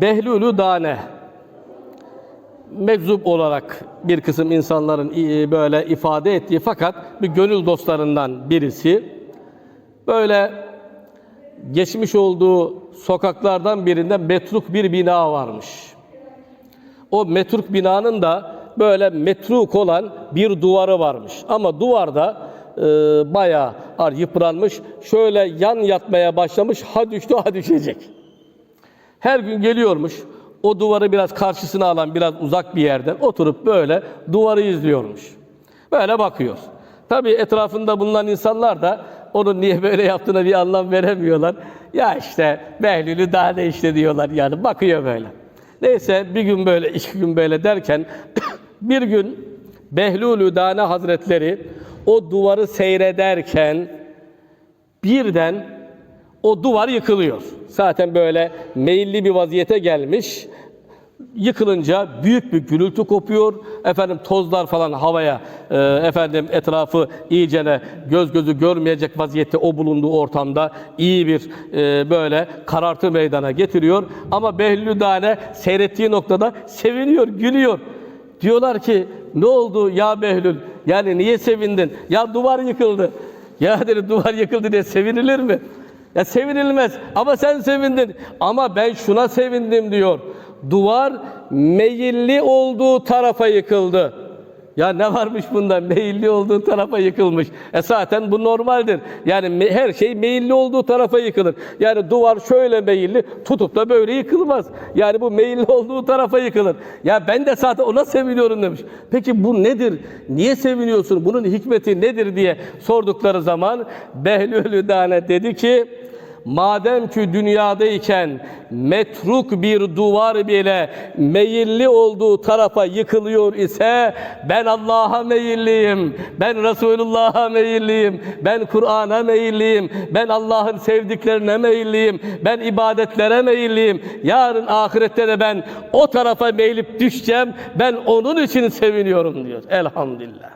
Behlülü Dane meczup olarak bir kısım insanların e, böyle ifade ettiği fakat bir gönül dostlarından birisi böyle geçmiş olduğu sokaklardan birinde metruk bir bina varmış. O metruk binanın da böyle metruk olan bir duvarı varmış. Ama duvarda e, bayağı yıpranmış. Şöyle yan yatmaya başlamış. Ha düştü ha düşecek. Her gün geliyormuş. O duvarı biraz karşısına alan biraz uzak bir yerden oturup böyle duvarı izliyormuş. Böyle bakıyor. Tabii etrafında bulunan insanlar da onun niye böyle yaptığına bir anlam veremiyorlar. Ya işte Behlül'ü daha ne işte diyorlar yani bakıyor böyle. Neyse bir gün böyle iki gün böyle derken bir gün Behlülü Dane Hazretleri o duvarı seyrederken birden o duvar yıkılıyor. Zaten böyle meyilli bir vaziyete gelmiş. Yıkılınca büyük bir gürültü kopuyor. Efendim tozlar falan havaya, e, efendim etrafı iyicene göz gözü görmeyecek vaziyette o bulunduğu ortamda iyi bir e, böyle karartı meydana getiriyor. Ama Behlül Dane seyrettiği noktada seviniyor, gülüyor. Diyorlar ki ne oldu ya Behlül? Yani niye sevindin? Ya duvar yıkıldı. Ya dedi duvar yıkıldı diye sevinilir mi? Ya sevinilmez ama sen sevindin. Ama ben şuna sevindim diyor. Duvar meyilli olduğu tarafa yıkıldı. Ya ne varmış bunda? Meyilli olduğu tarafa yıkılmış. E zaten bu normaldir. Yani her şey meyilli olduğu tarafa yıkılır. Yani duvar şöyle meyilli tutup da böyle yıkılmaz. Yani bu meyilli olduğu tarafa yıkılır. Ya ben de zaten ona seviniyorum demiş. Peki bu nedir? Niye seviniyorsun? Bunun hikmeti nedir diye sordukları zaman Behlülü Dane dedi ki Madem ki dünyadayken metruk bir duvar bile meyilli olduğu tarafa yıkılıyor ise ben Allah'a meyilliyim, ben Resulullah'a meyilliyim, ben Kur'an'a meyilliyim, ben Allah'ın sevdiklerine meyilliyim, ben ibadetlere meyilliyim. Yarın ahirette de ben o tarafa meyilip düşeceğim, ben onun için seviniyorum diyor. Elhamdülillah.